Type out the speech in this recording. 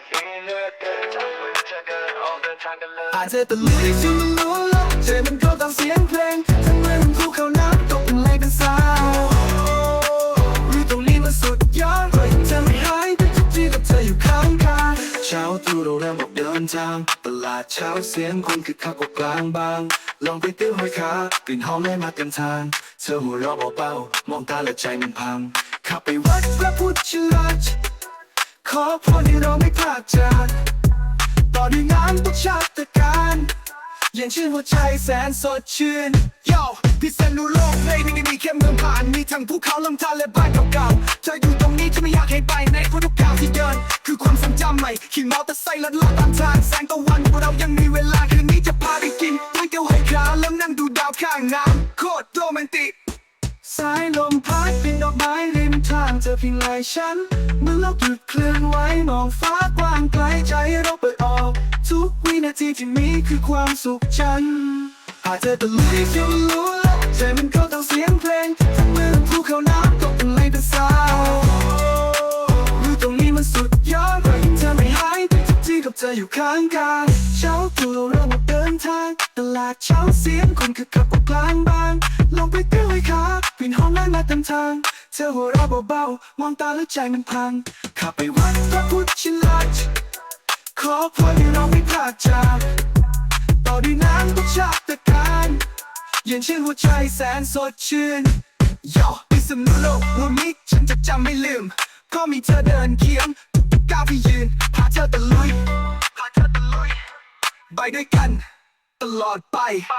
อเกินจากมือเธอเดินออกเดินทางกันเลยอาจจะตะลุยจนมันรู้ลมใจมันก็ตามเสียงเพลงทั้งเมื่อมันภูเขาน้ำตกเป็นเลกันสาวอยู่ตรงนี้มันสุดยอดเพรายังจะไม่หายไปทุกที่กับเธออยู่ข้างกายเช้าตรู่เราเริ่มออกเดินทางตลาดเช้าเสียงคนคึกคักกว่ากลางบาง ลองไปตื้อหอยขากลิ่นหอมไม่มาเต็มทางเธอหัวเราะเบาๆมองตาและใจมันพังขับไปวัดพระพุทธราช ขอพรให้เราไม่พลาดจากต่อด้วยงานทุกชาติการเย็นชื่นหัวใจแสนสดชื่นโยพิษณุโลกในไม่ได้มีแค่เมืองผ่านมีทั้งภูเขาลำธารและบ้านเก่าๆเธออยู่ตรงนี้ฉันไม่อยากให้ไปในเพราะทุกก้าวที่เดิน คือความทรงจำใหม่ขี่มอเตอร์ไซค์ลัดเลาะตามทางแสงตะวันพวกเรายังมีเวลาคืนนี้จะพาไปกินก๋วยเตี๋ยวไหขาแล้วนั่งดูดาวข้างน้ำ สายลมพัดเป็นดอกไม้ริมทางเธอเพียงไหลฉันเมื่อโลกหยุดเคลื่อนไหวมองฟ้ากว้างไกลใจเราเปิดออก ทุกวินาทีที่มีคือความสุขฉันอาจจะตะลุยจนรู้แล้วใจมันก็ต้องเสียงเพลงทั้งมืองภูเขาน้ำตกเป็นไรแต่สาวอยู่ตรงนี้มันสุดยอดเพราะยังเธอไม่หายไปทุกที่กับเธออยู่ข้างกายเช้าตรู่เราเริ่มออกเดินทางตลาดเช้าเสียงคนคึกคักกลางบาง นหอมไล่มาเต็มทาง เธอหัวเราะเบาๆมองตาแล้วใจมันพังขับไปวัดพระพุทธชินราชขอพรให้เราไม่พลาดจากต่อด้วยน้ำทุกชาติการเย็นชื่นหัวใจแสนสดชื่นย่อพิษณุโลกวันนี้ฉันจะจำไม่ลืมก็มีเธอเดินเคียงกๆก้าวที่ยืนพาเธอตะลุยพาเธอตะลุยไปด้วยกัน ตลอดไปไป